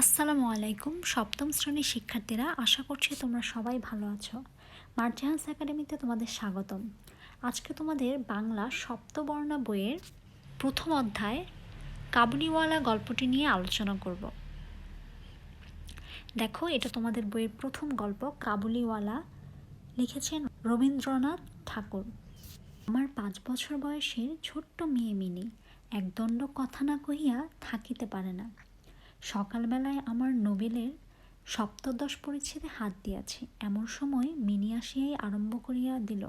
আসসালামু আলাইকুম। সপ্তম শ্রেণির শিক্ষার্থীরা, আশা করছি তোমরা সবাই ভালো আছো। মার্জাহান্স একাডেমিতে তোমাদের স্বাগতম। আজকে তোমাদের বাংলা সপ্তবর্ণা বইয়ের প্রথম অধ্যায় কাবুলিওয়ালা গল্পটি নিয়ে আলোচনা করব। দেখো, এটা তোমাদের বইয়ের প্রথম গল্প, কাবুলিওয়ালা লিখেছেন রবীন্দ্রনাথ ঠাকুর। আমার পাঁচ বছর বয়সের ছোট্ট মেয়ে মিনি একদণ্ড কথা না কহিয়া থাকিতে পারে না। সকালবেলায় আমার নোবেলের সপ্তদশ পরিচ্ছেদে হাত দিয়াছি। এমন সময় মিনি আসিয়াই আরম্ভ করিয়া দিল,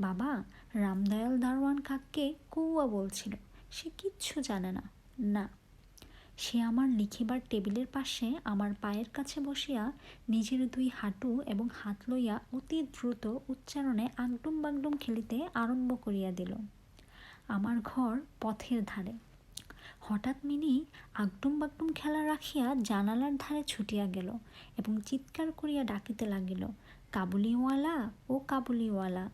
বাবা, রামদয়াল দারোয়ান কাককে কৌয়া বলছিল, সে কিচ্ছু জানে না। না। সে আমার লিখিবার টেবিলের পাশে আমার পায়ের কাছে বসিয়া নিজের দুই হাঁটু এবং হাত লইয়া অতি দ্রুত উচ্চারণে আগডুম বাগডুম খেলিতে আরম্ভ করিয়া দিল। আমার ঘর পথের ধারে। হঠাৎ মিনি আগডুম বাগডুম খেলা রাখিয়া জানালার ধারে ছুটিয়া গেল এবং চিৎকার করিয়া ডাকিতে লাগিল, কাবুলিওয়ালা, ও কাবুলিওয়ালা!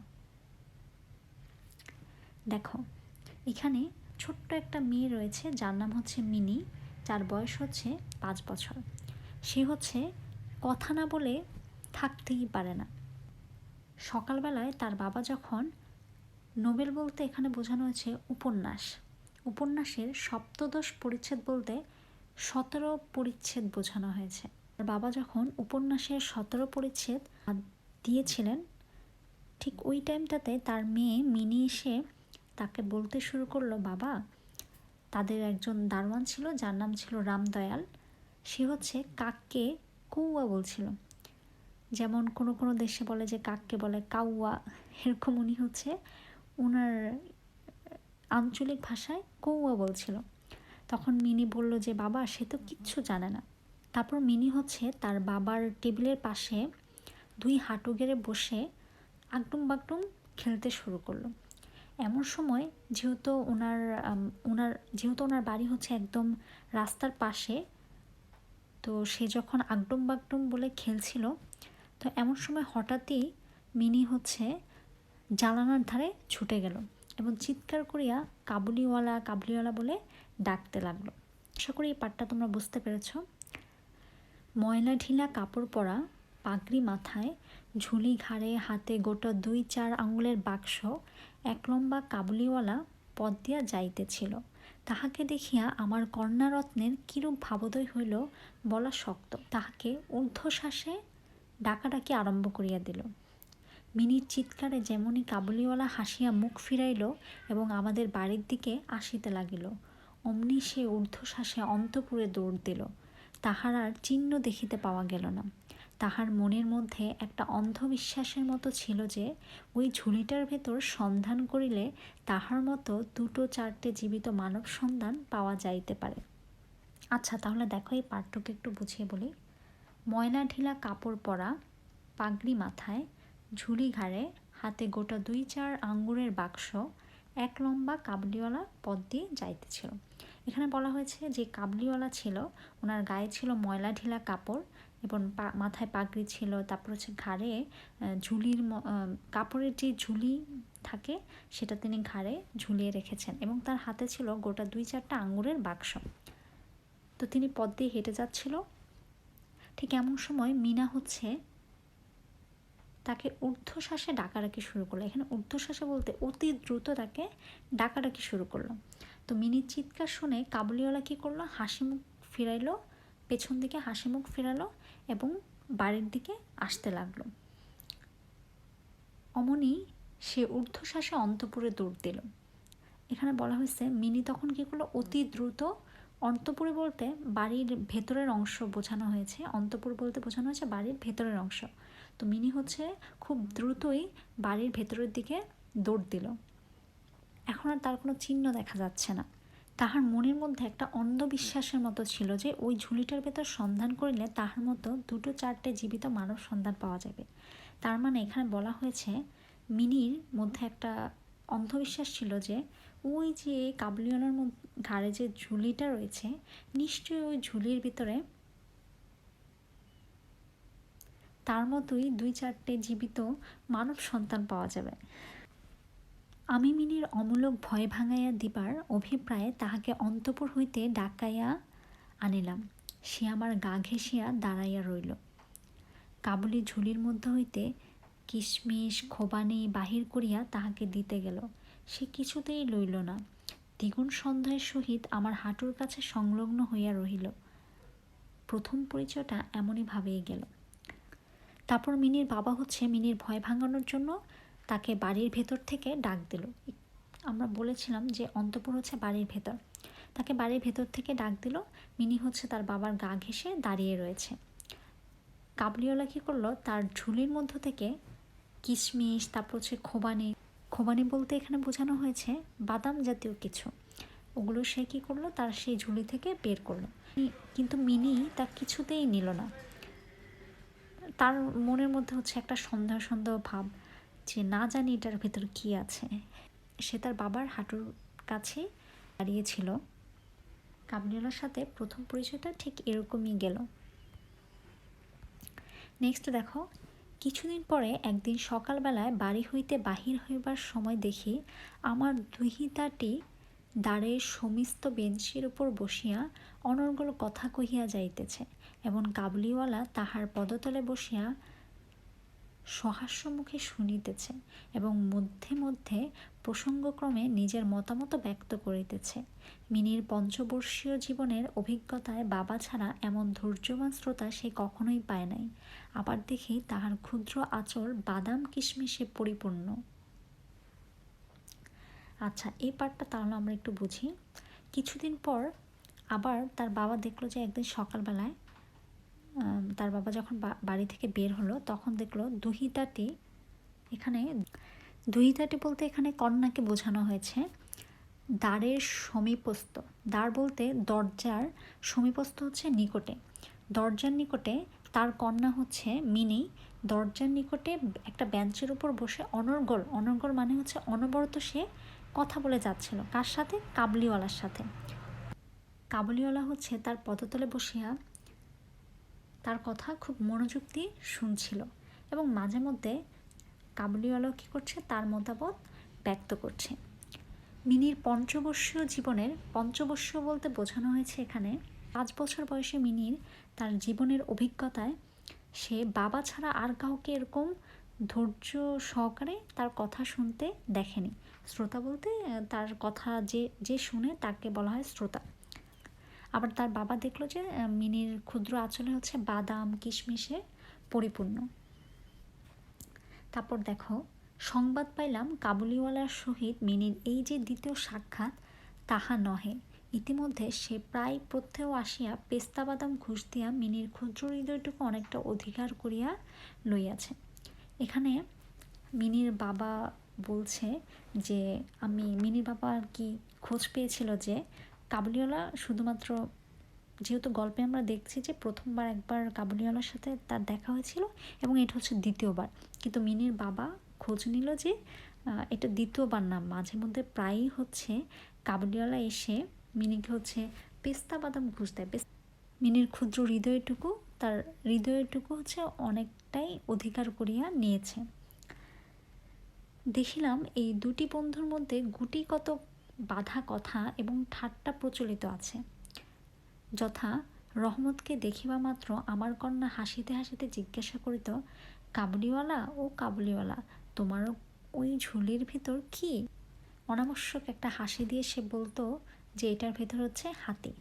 দেখো, এখানে ছোট্ট একটা মেয়ে রয়েছে, যার নাম হচ্ছে মিনি, যার বয়স হচ্ছে পাঁচ বছর। সে হচ্ছে কথা না বলে থাকতেই পারে না। সকালবেলায় তার বাবা যখন নোবেল বলতে এখানে বোঝানো হয়েছে উপন্যাস উপন্যাসের সপ্তদশ পরিচ্ছেদ বলতে সতেরো পরিচ্ছেদ বোঝানো হয়েছে। বাবা যখন উপন্যাসের সতেরো পরিচ্ছেদ দিয়েছিলেন, ঠিক ওই টাইমটাতে তার মেয়ে মিনি এসে তাকে বলতে শুরু করল, বাবা, তাদের একজন দারোয়ান ছিল, যার নাম ছিল রামদয়াল। সে হচ্ছে কাককে কৌয়া বলছিল। যেমন কোনো কোনো দেশে বলে যে কাককে বলে কাউয়া, এরকম উনি হচ্ছে ওনার আঞ্চলিক ভাষায় কৌয়া বলছিল। তখন মিনি বলল যে, বাবা, সে তো কিচ্ছু জানে না। তারপর মিনি হচ্ছে তার বাবার টেবিলের পাশে দুই হাঁটু গেড়ে বসে আগডুম বাগডুম খেলতে শুরু করল। এমন সময় যেহেতু ওনার ওনার, যেহেতু ওনার বাড়ি হচ্ছে একদম রাস্তার পাশে, তো সে যখন আগডুম বাগডুম বলে খেলছিল, তো এমন সময় হঠাৎই মিনি হচ্ছে জানালার ধারে ছুটে গেল। এবং চিৎকার করিয়া কাবুলিওয়ালা কাবুলিওয়ালা বলে ডাকতে লাগল। আশা করি এই পাঠটা তোমরা বুঝতে পেরেছ। ময়লা ঢিলা কাপড় পরা পাগড়ি মাথায় ঝুলি ঘাড়ে হাতে গোটা দুই চার আঙুলের বাক্স এক লম্বা কাবুলিওয়ালা পদ দিয়া যাইতেছিল। তাহাকে দেখিয়া আমার কর্ণারত্নের কিরূপ ভাবোদয় হইল বলা শক্ত। তাহাকে ঊর্ধ্বশ্বাসে ডাকাডাকি আরম্ভ করিয়া দিল। মিনির চিৎকারে যেমনই কাবুলিওয়ালা হাসিয়া মুখ ফিরাইল এবং আমাদের বাড়ির দিকে আসিতে লাগিল, অমনি সে ঊর্ধ্বশ্বাসে অন্তপুরে দৌড় দিল। তাহার আর চিহ্ন দেখিতে পাওয়া গেল না। তাহার মনের মধ্যে একটা অন্ধবিশ্বাসের মতো ছিল যে, ওই ঝুলিটার ভেতর সন্ধান করিলে তাহার মতো দুটো চারটে জীবিত মানব সন্ধান পাওয়া যাইতে পারে। আচ্ছা তাহলে দেখো এই পাঠটুকু একটু বুঝিয়ে বলি। ময়লা ঢিলা কাপড় পরা, পাগড়ি মাথায় ঝুলি ঘাড়ে হাতে গোটা দুই চার আঙ্গুরের বাক্স, এক লম্বা কাবলিওয়ালা পথ দিয়ে যাইতেছিল। এখানে বলা হয়েছে যে কাবলিওয়ালা ছিল, ওনার গায়ে ছিল ময়লা ঢিলা কাপড় এবং মাথায় পাগড়ি ছিল। তারপর হচ্ছে ঘাড়ে ঝুলির কাপড়ের যে ঝুলি থাকে, সেটা তিনি ঘাড়ে ঝুলিয়ে রেখেছেন এবং তার হাতে ছিল গোটা দুই চারটা আঙ্গুরের বাক্স। তো তিনি পথ দিয়ে হেঁটে যাচ্ছিল। ঠিক এমন সময় মিনা হচ্ছে তাকে ঊর্ধ্বশ্বাসে ডাকাডাকি শুরু করল। এখানে ঊর্ধ্বশ্বাসে বলতে অতি দ্রুত তাকে ডাকাডাকি শুরু করল। তো মিনির চিৎকার শুনে কাবুলিওয়ালা কী করল? হাসি মুখ ফিরাইলো, পেছন দিকে হাসি মুখ ফিরালো এবং বাড়ির দিকে আসতে লাগল। অমনি সে ঊর্ধ্বশ্বাসে অন্তপুরে দৌড় দিল। এখানে বলা হয়েছে, মিনি তখন কী করল? অতি দ্রুত অন্তপুরে বলতে বাড়ির ভেতরের অংশ বোঝানো হয়েছে। অন্তপুর বলতে বোঝানো হয়েছে বাড়ির ভেতরের অংশ। তো মিনি হচ্ছে খুব দ্রুতই বাড়ির ভেতরের দিকে দৌড় দিল। এখন আর তার কোনো চিহ্ন দেখা যাচ্ছে না। তাহার মনের মধ্যে একটা অন্ধবিশ্বাসের মতো ছিল যে ওই ঝুলিটার ভেতর সন্ধান করিলে তাহার মতো দুটো চারটে জীবিত মানব সন্ধান পাওয়া যাবে। তার মানে এখানে বলা হয়েছে, মিনির মধ্যে একটা অন্ধবিশ্বাস ছিল যে ওই যে কাবলিওয়ালার ঘাড়ে যে ঝুলিটা রয়েছে, নিশ্চয়ই ওই ঝুলির ভিতরে তার মতোই দুই চারটে জীবিত মানব সন্তান পাওয়া যাবে। আমি মিনির অমূলক ভয় ভাঙাইয়া দিবার অভিপ্রায়ে তাহাকে অন্তপুর হইতে ডাকাইয়া আনিলাম। সে আমার গা ঘেঁষিয়া দাঁড়াইয়া রইল। কাবুলি ঝুলির মধ্যে হইতে কিশমিশ, খোবানি বাহির করিয়া তাহাকে দিতে গেল। সে কিছুতেই লইল না। দ্বিগুণ সন্ধ্যায় সহিত আমার হাঁটুর কাছে সংলগ্ন হইয়া রহিল। প্রথম পরিচয়টা এমনই ভাবেই গেল। তারপর মিনির বাবা হচ্ছে মিনির ভয় ভাঙানোর জন্য তাকে বাড়ির ভেতর থেকে ডাক দিল। আমরা বলেছিলাম যে অন্তপুর হচ্ছে বাড়ির ভেতর। তাকে বাড়ির ভেতর থেকে ডাক দিল। মিনি হচ্ছে তার বাবার গা ঘেসে দাঁড়িয়ে রয়েছে। কাবলিওয়ালা কী করল? তার ঝুলির মধ্য থেকে কিশমিশ, তারপর হচ্ছে খোবানি। খোবানি বলতে এখানে বোঝানো হয়েছে বাদাম জাতীয় কিছু। ওগুলো সে কী করল? তার সেই ঝুলি থেকে বের করল। কিন্তু মিনি তা কিছুতেই নিল না। তার মনের মধ্যে হচ্ছে একটা সন্দেহ সন্দেহ ভাব যে না জানি এটার ভেতর কী আছে। সে তার বাবার হাঁটুর কাছে দাঁড়িয়েছিল। কাবলিওয়ালার সাথে প্রথম পরিচয়টা ঠিক এরকমই গেল। নেক্সট দেখো, কিছুদিন পরে একদিন সকালবেলায় বাড়ি হইতে বাহির হইবার সময় দেখি আমার দুহিতাটি দ্বারের সমিস্ত বেঞ্চির উপর বসিয়া অনর্গল কথা কহিয়া যাইতেছে, এবং কাবলিওয়ালা তাহার পদতলে বসিয়া সহাস্য মুখে শুনিতেছে এবং মধ্যে মধ্যে প্রসঙ্গক্রমে নিজের মতামত ব্যক্ত করিতেছে। মিনির পঞ্চবর্ষীয় জীবনের অভিজ্ঞতায় বাবা ছাড়া এমন ধৈর্যবান শ্রোতা সে কখনোই পায় নাই। আবার দেখি তাহার ক্ষুদ্র আচর বাদাম কিশমিশে পরিপূর্ণ। আচ্ছা এই পার্টটা তাহলে আমরা একটু বুঝি। কিছুদিন পর আবার তার বাবা দেখল যে একদিন সকালবেলায় তার বাবা যখন বাড়ি থেকে বের হলো, তখন দেখল দুহিতাটি এখানে, দুহিতাটি বলতে এখানে কন্যাকে বোঝানো হয়েছে। দ্বারের সমীপস্থ, দ্বার বলতে দরজার সমীপস্থ হচ্ছে নিকটে। দরজার নিকটে তার কন্যা হচ্ছে মিনি। দরজার নিকটে একটা বেঞ্চের উপর বসে অনর্গল অনর্গল মানে হচ্ছে অনবরত সে কথা বলে যাচ্ছিল। কার সাথে? কাবলিওয়ালার সাথে। কাবলিওয়ালা হচ্ছে তার পদতলে বসিয়া তার কথা খুব মনোযোগ দিয়ে শুনছিল এবং মাঝে মধ্যে কাবুলিওয়ালাও কী করছে? তার মতামত ব্যক্ত করছে। মিনির পঞ্চবর্ষীয় জীবনের, পঞ্চবর্ষীয় বলতে বোঝানো হয়েছে এখানে, পাঁচ বছর বয়সে মিনির তার জীবনের অভিজ্ঞতায় সে বাবা ছাড়া আর কাউকে এরকম ধৈর্য সহকারে তার কথা শুনতে দেখেনি। শ্রোতা বলতে তার কথা যে যে শুনে তাকে বলা হয় শ্রোতা। আবার তার বাবা দেখল যে মিনির ক্ষুদ্র আঁচলে হচ্ছে বাদাম, কিশমিশে পরিপূর্ণ। তারপর দেখো, সংবাদ পাইলাম কাবুলিওয়ালার সহিত মিনির এই যে দ্বিতীয় সাক্ষাৎ, তাহা নহে। ইতিমধ্যে সে প্রায় প্রত্যেও আসিয়া পেস্তা বাদাম ঘুষ দিয়া মিনির ক্ষুদ্র হৃদয়টুকু অনেকটা অধিকার করিয়া লইয়াছে। এখানে মিনির বাবা বলছে যে, আমি মিনির বাবা আর কি খোঁজ পেয়েছিল যে, কাবুলিওয়ালা শুধুমাত্র যেহেতু গল্পে আমরা দেখছি যে, প্রথমবার একবার কাবুলিওয়ালার সাথে তার দেখা হয়েছিল এবং এটা হচ্ছে দ্বিতীয়বার। কিন্তু মিনির বাবা খোঁজ নিল যে এটা দ্বিতীয়বার না, মাঝে মধ্যে প্রায়ই হচ্ছে কাবুলিওয়ালা এসে মিনিকে হচ্ছে পেস্তা বাদাম ঘুষ দেয়। মিনির ক্ষুদ্র হৃদয়টুকু, তার হৃদয়টুকু হচ্ছে অনেকটাই অধিকার করিয়া নিয়েছে। দেখিলাম এই দুটি বন্ধুর মধ্যে গুটি কত বাধা কথা এবং ঠাট্টা প্রচলিত আছে। যথা রহমতকে দেখিবা মাত্র আমার কন্যা হাসিতে হাসিতে জিজ্ঞাসা করিত, কাবুলিওয়ালা ও কাবুলিওয়ালা তোমার ওই ঝুলির ভিতর কি? অনাবশ্যক একটা হাসি দিয়ে সে বলতো, যে এটার ভেতর হচ্ছে হাতি।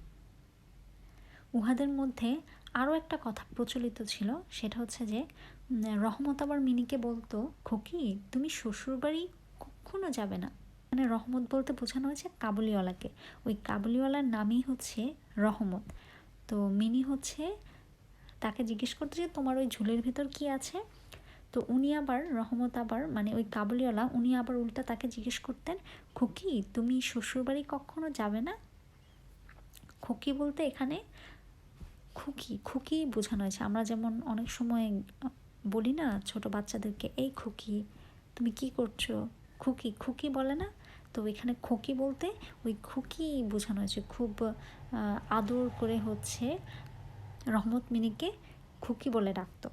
উহাদের মধ্যে আরও একটা কথা প্রচলিত ছিল, সেটা হচ্ছে যে রহমত আবার মিনিকে বলতো, খোকি, তুমি শ্বশুরবাড়ি কখনো যাবে না? মানে রহমত বলতে বোঝানো হয়েছে কাবুলিওয়ালাকে। ওই কাবুলিওয়ালার নামই হচ্ছে রহমত। তো মিনি হচ্ছে, তাকে জিজ্ঞেস করতে যে, তোমার ওই ঝুলের ভেতর কি আছে? তো উনি আবার, রহমত আবার মানে ওই কাবুলিওয়ালা, উনি আবার উল্টা তাকে জিজ্ঞেস করতেন, খুকি, তুমি শ্বশুরবাড়ি কখনো যাবে না? খুকি বলতে এখানে, খুকি খুকি বোঝানো হয়েছে। আমরা যেমন অনেক সময় বলি না, ছোট বাচ্চাদেরকে, এই খুকি, তুমি কি করছ? খুকি খুকি বলে না, তো এখানে খুকি বলতে ওই খুকি বোঝানো হয়েছে। খুব আদর করে হচ্ছে রহমত মিনিকে খুকি বলে ডাকত।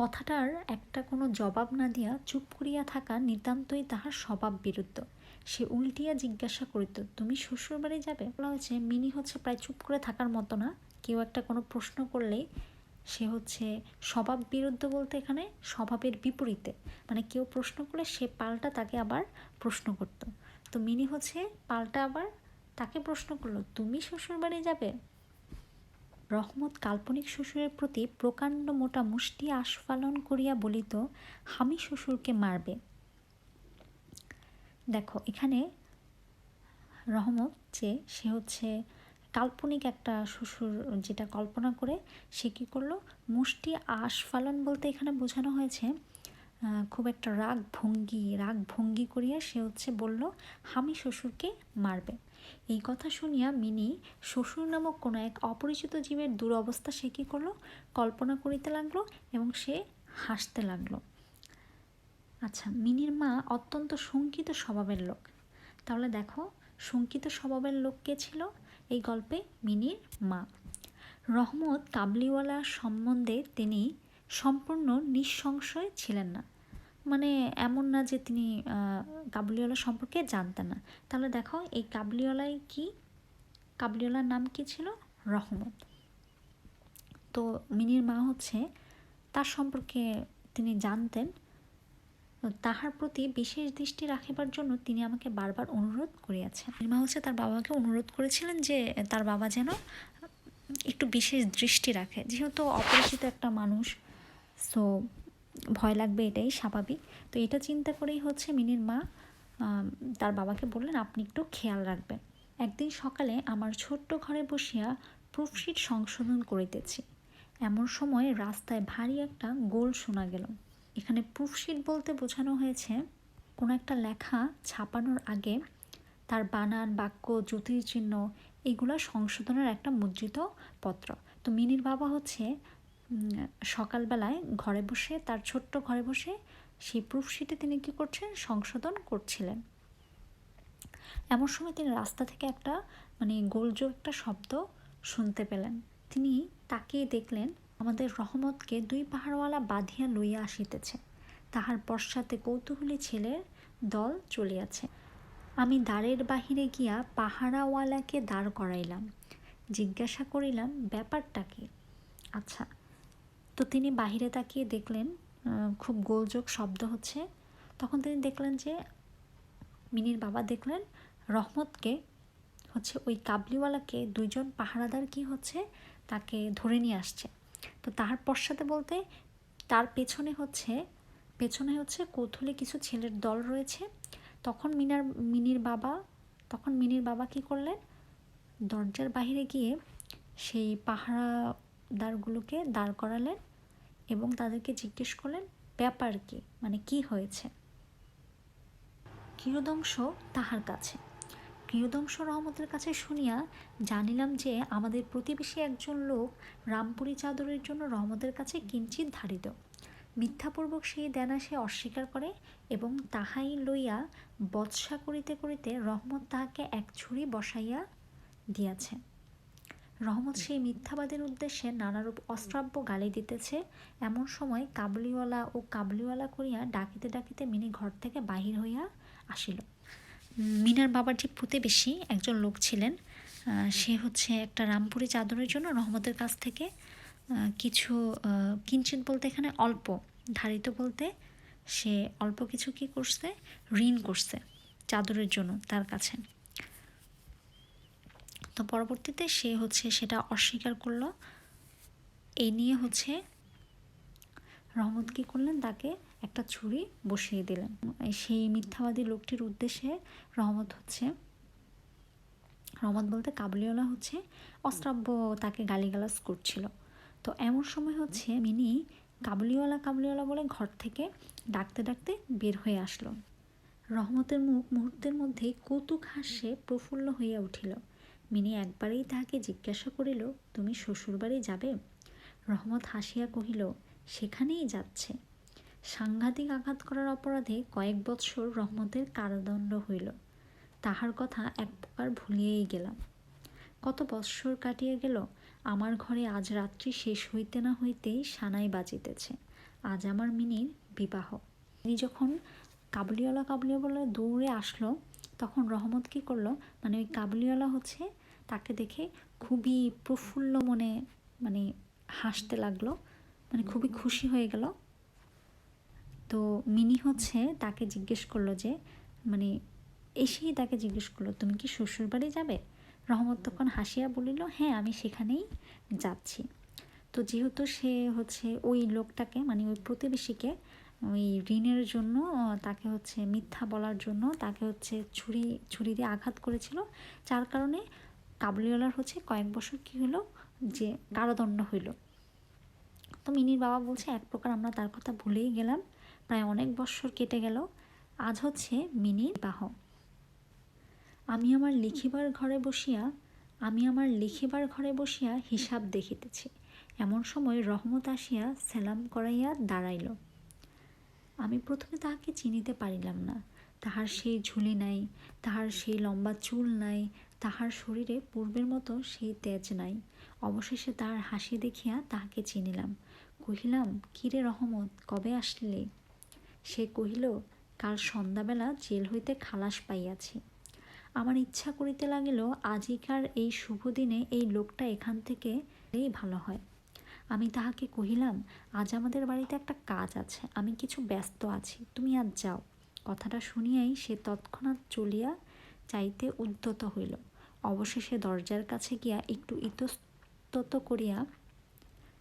কথাটার একটা কোনো জবাব না দিয়া চুপ করিয়া থাকা নিতান্তই তাহার স্বভাব বিরুদ্ধ। সে উল্টিয়া জিজ্ঞাসা করিত, তুমি শ্বশুর বাড়ি যাবে? বলা হয়েছে, মিনি হচ্ছে প্রায় চুপ করে থাকার মতো না। কেউ একটা কোনো প্রশ্ন করলেই সে হচ্ছে স্বভাব বিরুদ্ধ বলতে এখানে স্বভাবের বিপরীতে। মানে কেউ প্রশ্ন করলে সে পাল্টা তাকে আবার প্রশ্ন করতো। তো মিনি হচ্ছে পাল্টা আবার তাকে প্রশ্ন করল, তুমি শ্বশুর বাড়ি যাবে? রহমত কাল্পনিক শ্বশুরের প্রতি প্রকাণ্ড মোটা মুষ্টি আস্ফালন করিয়া বলিত হামি শ্বশুরকে মারবে। দেখো, এখানে রহমত যে, সে হচ্ছে কাল্পনিক একটা শ্বশুর যেটা কল্পনা করে, সে কী করল? মুষ্টি আস্ফালন বলতে এখানে বোঝানো হয়েছে খুব একটা রাগ ভঙ্গি রাগ ভঙ্গি করিয়া সে হচ্ছে বলল, আমি শ্বশুরকে মারবে। এই কথা শুনিয়া মিনি শ্বশুর নামক কোনো এক অপরিচিত জীবের দুরবস্থা সে কী করল? কল্পনা করিতে লাগল এবং সে হাসতে লাগল। আচ্ছা মিনির মা অত্যন্ত শঙ্কিত স্বভাবের লোক। তাহলে দেখো, শঙ্কিত স্বভাবের লোক কে ছিল? এই গল্পে মিনির মা। রহমত কাবলিওয়ালা সম্বন্ধে তিনি সম্পূর্ণ নিঃসংশয় ছিলেন না। মানে এমন না যে তিনি কাবুলিওয়ালা সম্পর্কে জানতেন না। তাহলে দেখো, এই কাবুলিওয়ালাই কি? কাবুলিওয়ালার নাম কি ছিল? রহমত। তো মিনির মা হচ্ছে, তার সম্পর্কে তিনি জানতেন তাহার প্রতি বিশেষ দৃষ্টি রাখিবার জন্য তিনি আমাকে বারবার অনুরোধ করিয়াছেন। মা হচ্ছে তার বাবাকে অনুরোধ করেছিলেন যে, তার বাবা যেন একটু বিশেষ দৃষ্টি রাখে। যেহেতু অপরিচিত একটা মানুষ সো ভয় লাগবে এটাই স্বাভাবিক। তো এটা চিন্তা করেই হচ্ছে মিনির মা তার বাবাকে বললেন, আপনি একটু খেয়াল রাখবেন। একদিন সকালে আমার ছোট্ট ঘরে বসিয়া প্রুফশিট সংশোধন করিতেছি। এমন সময় রাস্তায় ভারী একটা গোল শোনা গেল। এখানে প্রুফশিট বলতে বোঝানো হয়েছে কোনো একটা লেখা ছাপানোর আগে তার বানান, বাক্য জ্যোতির্চিহ্ন এগুলো সংশোধনের একটা মুদ্রিত পত্র। তো মিনির বাবা হচ্ছে সকালবেলায় ঘরে বসে, তার ছোট্ট ঘরে বসে সেই প্রুফশিটে তিনি কী করছেন? সংশোধন করছিলেন। এমন সময় তিনি রাস্তা থেকে একটা মানে গোলযোগ একটা শব্দ শুনতে পেলেন। তিনি তাকিয়ে দেখলেন আমাদের রহমতকে দুই পাহাড়ওয়ালা বাঁধিয়া লইয়া আসিতেছে। তাহার পশ্চাতে কৌতূহলী ছেলের দল চলিয়াছে। আমি দ্বারের বাহিরে গিয়া পাহারাওয়ালাকে দাঁড় করাইলাম। জিজ্ঞাসা করিলাম, ব্যাপারটা কি? আচ্ছা। তো তিনি বাহিরে তাকিয়ে দেখলেন খুব গোলযোগ শব্দ হচ্ছে। তখন তিনি দেখলেন যে, মিনির বাবা দেখলেন, রহমতকে হচ্ছে ওই কাবলিওয়ালাকে দুইজন পাহারাদার কি হচ্ছে, তাকে ধরে নিয়ে আসছে। তো তার পশ্চাতে বলতে তার পেছনে হচ্ছে পেছনে হচ্ছে কৌথলে কিছু ছেলের দল রয়েছে। তখন মিনার, মিনির বাবা, তখন মিনির বাবা কি করলেন? দরজার বাহিরে গিয়ে সেই পাহারাদারগুলোকে দাঁড় করালেন এবং তাদেরকে জিজ্ঞেস করলেন, ব্যাপার কি? মানে কি হয়েছে? কিয়দংশ তাহার কাছে? প্রিয়দংশ রহমতের কাছে শুনিয়া জানিলাম যে আমাদের প্রতিবেশী একজন লোক রামপুরি চাদরের জন্য রহমতের কাছে কিঞ্চিত ধারিত। মিথ্যাপূর্বক সেই দেনা সে অস্বীকার করে এবং তাহাই লইয়া বৎসা করিতে করিতে রহমত তাহাকে এক ছুরি বসাইয়া দিয়াছে। রহমত সেই মিথ্যাবাদের উদ্দেশ্যে নানারূপ অশ্রাব্য গালি দিতেছে। এমন সময় কাবলিওয়ালা ও কাবলিওয়ালা করিয়া ডাকিতে ডাকিতে মিনি ঘর থেকে বাহির হইয়া আসিল। মিনার বাবার যে প্রতিবেশী একজন লোক ছিলেন সে হচ্ছে একটা রামপুরি চাদরের জন্য রহমতের কাছ থেকে কিছু কিঞ্চিত বলতে এখানে অল্প, ধারিত বলতে সে অল্প কিছু কি করছে? ঋণ করছে চাদরের জন্য তার কাছে। তো পরবর্তীতে সে হচ্ছে সেটা অস্বীকার করল। এই নিয়ে হচ্ছে রহমত কী করলেন? তাকে একটা ছুরি বসিয়ে দিলেন। সেই মিথ্যাবাদী লোকটির উদ্দেশ্যে রহমত হচ্ছে, রহমত বলতে কাবুলিওয়ালা হচ্ছে অশ্রাব্য তাকে গালিগালাজ করছিল। তো এমন সময় হচ্ছে মিনি কাবুলিওয়ালা কাবুলিওয়ালা বলে ঘর থেকে ডাকতে ডাকতে বের হয়ে আসলো। রহমতের মুখ মুহূর্তের মধ্যেই কৌতুক হাস্যে প্রফুল্ল হইয়া উঠিল। মিনি একবারেই তাহাকে জিজ্ঞাসা করিল, তুমি শ্বশুরবাড়ি যাবে? রহমত হাসিয়া কহিল, সেখানেই যাচ্ছে। সাংঘাতিক আঘাত করার অপরাধে কয়েক বৎসর রহমতের কারাদণ্ড হইল। তাহার কথা এক প্রকার ভুলিয়েই গেলাম। কত বৎসর কাটিয়া গেল, আমার ঘরে আজ রাত্রি শেষ হইতে না হইতেই সানাই বাজিতেছে। আজ আমার মিনির বিবাহ। তিনি যখন কাবুলিওয়ালা কাবুলিওয়ালা দৌড়ে আসলো, তখন রহমত কী করল মানে ওই কাবুলিওয়ালা হচ্ছে, তাকে দেখে খুবই প্রফুল্ল মনে মানে হাসতে লাগল মানে খুবই খুশি হয়ে গেল। তো মিনি হচ্ছে তাকে জিজ্ঞেস করল যে মানে এসেই তাকে জিজ্ঞেস করল তুমি কি শ্বশুর বাড়ি যাবে? রহমত তখন হাসিয়া বলিল হ্যাঁ আমি সেখানেই যাচ্ছি। তো যেহেতু সে হচ্ছে ওই লোকটাকে মানে ওই প্রতিবেশীকে ওই ঋণের জন্য তাকে হচ্ছে মিথ্যা বলার জন্য তাকে হচ্ছে ছুরি ছুরি দিয়ে আঘাত করেছিল যার কারণে কাবুলিওয়ালার হচ্ছে কয়েক বছর কী হলো যে কারাদণ্ড হইল। তো মিনির বাবা বলছে এক প্রকার আমরা তার কথা ভুলেই গেলাম। প্রায় অনেক বছর কেটে গেল। আজ হচ্ছে মিনি বাহ আমি আমার লিখিবার ঘরে বসিয়া, আমি আমার লিখিবার ঘরে বসিয়া হিসাব দেখিতেছি। এমন সময় রহমত আসিয়া সেলাম করাইয়া দাঁড়াইল। আমি প্রথমে তাহাকে চিনিতে পারিলাম না। তাহার সেই ঝুলি নাই, তাহার সেই লম্বা চুল নাই, তাহার শরীরে পূর্বের মতো সেই তেজ নাই। অবশেষে তাহার হাসি দেখিয়া তাহাকে চিনিলাম। কহিলাম কিরে রহমত, কবে আসলে? সে কহিল, কাল সন্ধ্যাবেলা জেল হইতে খালাস পাইয়াছি। আমার ইচ্ছা করিতে লাগিল আজিকার এই শুভ দিনে এই লোকটা এখান থেকে এই ভালো হয়। আমি তাহাকে কহিলাম, আজ আমাদের বাড়িতে একটা কাজ আছে, আমি কিছু ব্যস্ত আছি, তুমি আজ যাও। কথাটা শুনিয়াই সে তৎক্ষণাৎ চলিয়া চাইতে উদ্যত হইল। অবশেষে দরজার কাছে গিয়া একটু ইতস্তত করিয়া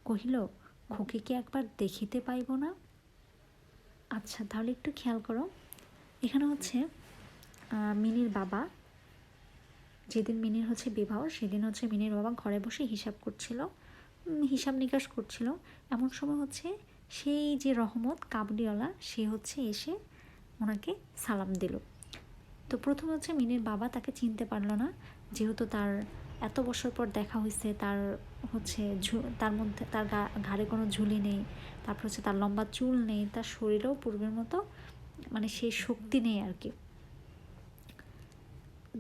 কহিল খুকিকে একবার দেখিতে পাইব না? আচ্ছা তাহলে একটু খেয়াল করো। এখানে হচ্ছে মিনির বাবা। যেদিন মিনির হচ্ছে বিবাহ, সেদিন হচ্ছে মিনির বাবা ঘরে বসে হিসাব করছিল হিসাব নিকাশ করছিল। এমন সময় হচ্ছে, সেই যে রহমত কাবুলিওয়ালা, সে হচ্ছে এসে ওনাকে সালাম দিল। তো প্রথম হচ্ছে মিনির বাবা তাকে চিনতে পারল না, যেহেতু তার এত বছর পর দেখা হয়েছে তার হচ্ছে তার মধ্যে, তার ঘাড়ে কোনো ঝুলি নেই, তারপর হচ্ছে তার লম্বা চুল নেই, তার শরীরেও পূর্বের মতো মানে সেই শক্তি নেই আর কি।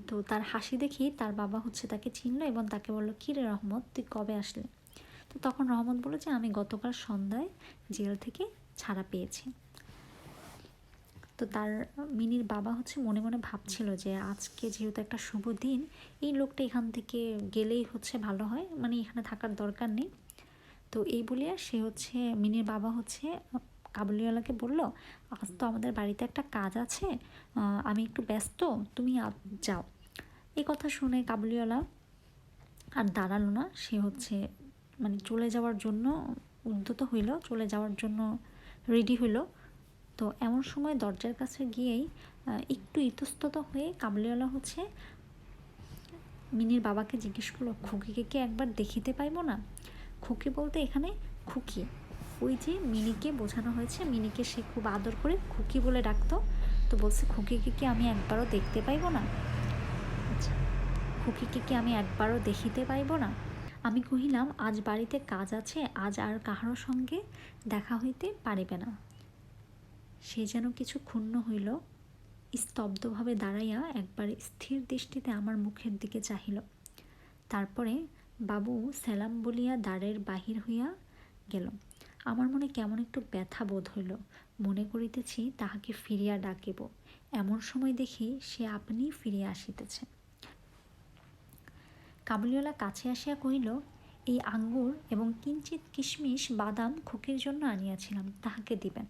তো তার হাসি দেখি তার বাবা হচ্ছে তাকে চিনলো এবং তাকে বলল কী রে রহমত, তুই কবে আসলে? তো তখন রহমত বলল যে, আমি গতকাল সন্ধ্যায় জেল থেকে ছাড়া পেয়েছি। তো তার মিনির বাবা হচ্ছে মনে মনে ভাবছিল যে আজকে যেহেতু একটা শুভ দিন, এই লোকটা এখান থেকে গেলেই হচ্ছে ভালো হয় মানে এখানে থাকার দরকার নেই। তো এই বলিয়া সে হচ্ছে, মিনির বাবা হচ্ছে কাবুলিওয়ালাকে বলল, আজ তো আমাদের বাড়িতে একটা কাজ আছে আমি একটু ব্যস্ত, তুমি যাও। এই কথা শুনে কাবুলিওয়ালা আর দাঁড়াল না, সে হচ্ছে মানে চলে যাওয়ার জন্য উদ্যত হইল, চলে যাওয়ার জন্য রেডি হইল। তো এমন সময় দরজার কাছে গিয়েই একটু ইতস্তত হয়ে কাবলিওয়ালা হচ্ছে, মিনির বাবাকে জিজ্ঞেস করল, খুকিকে কি একবার দেখিতে পাইব না? খুকি বলতে এখানে খুকি। ওই যে মিনিকে বোঝানো হয়েছে, মিনিকে সে খুব আদর করে খুকি বলে ডাকতো, তো বলছে, খুকিকে কি আমি একবারও দেখতে পাইব না? আচ্ছা খুকিকে কি আমি একবারও দেখিতে পাইব না? আমি কহিলাম, আজ বাড়িতে কাজ আছে, আজ আর কাহারও সঙ্গে দেখা হইতে পারিবে না। সে যেন কিছু ক্ষুণ্ণ হইল, স্তব্ধভাবে দাঁড়াইয়া একবার স্থির দৃষ্টিতে আমার মুখের দিকে চাহিল। তারপরে বাবু সেলাম বলিয়া দ্বারের বাহির হইয়া গেল। আমার মনে কেমন একটু ব্যথা বোধ হইল। মনে করিতেছি তাহাকে ফিরিয়া ডাকিব। এমন সময় দেখি সে আপনি ফিরিয়া আসিতেছে। কাবুলিওয়ালা কাছে আসিয়া কহিল, এই আঙ্গুর এবং কিঞ্চিত কিশমিশ বাদাম খুকির জন্য আনিয়াছিলাম, তাহাকে দিবেন।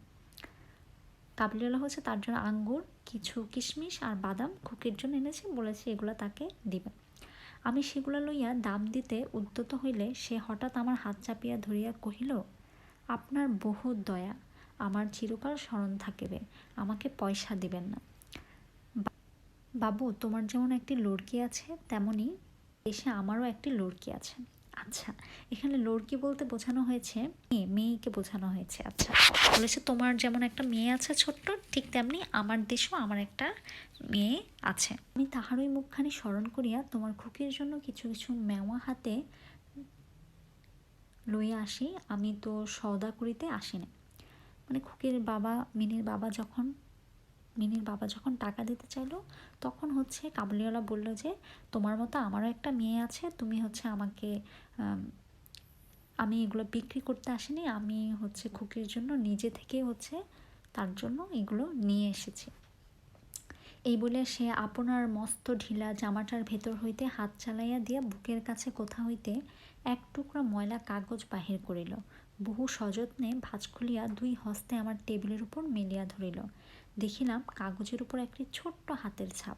কাবুলিওয়ালা হচ্ছে তার জন্য আঙ্গুর, কিছু কিশমিশ আর বাদাম খুকির জন্য এনেছে, বলেছে এগুলো তাকে দিবে। আমি সেগুলো লইয়া দাম দিতে উদ্যত হইলে সে হঠাৎ আমার হাত চাপিয়া ধরিয়া কহিল, আপনার বহু দয়া, আমার চিরকাল স্মরণ থাকিবে, আমাকে পয়সা দিবেন না। বাবু, তোমার যেমন একটি লড়কি আছে, তেমনি এসে আমারও একটি লড়কি আছে। আচ্ছা এখানে লড়কি বলতে বোঝানো হয়েছে মেয়ে মেয়েকে বোঝানো হয়েছে আচ্ছা। বলেছে, তোমার যেমন একটা মেয়ে আছে ছোট্ট, ঠিক তেমনি আমার দেশেও আমার একটা মেয়ে আছে। আমি তাহারই মুখখানি স্মরণ করিয়া তোমার খুকির জন্য কিছু কিছু মেওয়া হাতে লইয়া আসি। আমি তো সওদা করিতে আসি না মানে খুকির বাবা, মিনির বাবা যখন মিনির বাবা যখন টাকা দিতে চাইলো, তখন হচ্ছে কাবুলিওয়ালা বলল যে, তোমার মতো আমারও একটা মেয়ে আছে, তুমি হচ্ছে আমাকে, আমি এগুলো বিক্রি করতে আসিনি, আমি হচ্ছে খুকির জন্য নিজে থেকে হচ্ছে তার জন্য এগুলো নিয়ে এসেছি। এই বলে সে আপনার মস্ত ঢিলা জামাটার ভেতর হইতে হাত চালাইয়া দিয়া বুকের কাছে কোথা হইতে এক টুকরা ময়লা কাগজ বাহির করিল। বহু সযত্নে ভাঁজ খুলিয়া দুই হস্তে আমার টেবিলের উপর মেলিয়া ধরিল। দেখিলাম কাগজের উপর একটি ছোট্ট হাতের ছাপ।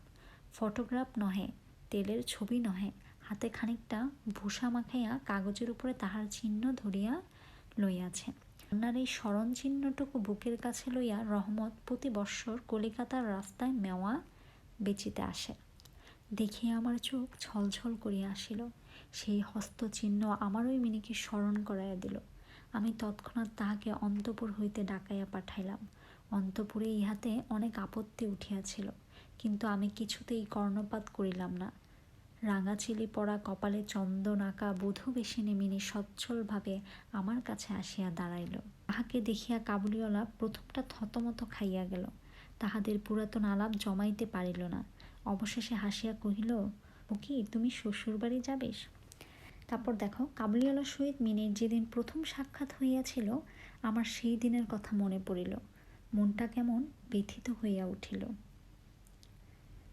ফটোগ্রাফ নহে, তেলের ছবি নহে। হাতে খানিকটা ভূষা মাখাইয়া কাগজের উপরে তাহার চিহ্ন ধরিয়া লইয়াছে। কন্যার এই স্মরণ চিহ্নটুকু বুকের কাছে লইয়া রহমত প্রতি বৎসর কলিকাতার রাস্তায় মেওয়া বেচিতে আসে। দেখিয়া আমার চোখ ছলছল করিয়া আসিল। সেই হস্তচিহ্ন আমার ওই মিনিকে স্মরণ করাইয়া দিল। আমি তৎক্ষণাৎ তাহাকে অন্তপুর হইতে ডাকাইয়া পাঠাইলাম। অন্তপুরে ইহাতে অনেক আপত্তি উঠিয়াছিল, কিন্তু আমি কিছুতেই কর্ণপাত করিলাম না। রাঙাচিলি পড়া কপালে চন্দন আঁকা বধূ বেশিনী মিনি সচ্ছলভাবে আমার কাছে আসিয়া দাঁড়াইল। তাহাকে দেখিয়া কাবুলিওয়ালা প্রথমটা থতমত খাইয়া গেল, তাহাদের পুরাতন আলাপ জমাইতে পারিল না। অবশেষে হাসিয়া কহিল, ও কি, তুমি শ্বশুরবাড়ি যাবেস তারপর দেখো, কাবুলিওয়ালার সহিত মিনির যেদিন প্রথম সাক্ষাৎ হইয়াছিল, আমার সেই দিনের কথা মনে পড়িল। মনটা কেমন ব্যথিত হইয়া উঠিল।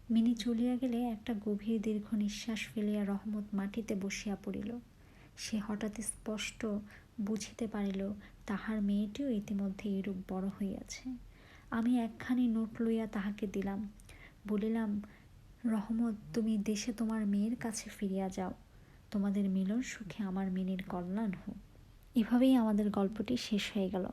মিনি চলিয়া গেলে একটা গভীর দীর্ঘ নিঃশ্বাস ফেলিয়া রহমত মাটিতে বসিয়া পড়িল। সে হঠাৎ স্পষ্ট বুঝিতে পারিল, তাহার মেয়েটিও ইতিমধ্যে এরূপ বড় হইয়াছে। আমি একখানি নোট লইয়া তাহাকে দিলাম। বলিলাম, রহমত, তুমি দেশে তোমার মেয়ের কাছে ফিরিয়া যাও। তোমাদের মিলন সুখে আমার মিনির কল্যাণ হোক। এভাবেই আমাদের গল্পটি শেষ হয়ে গেল।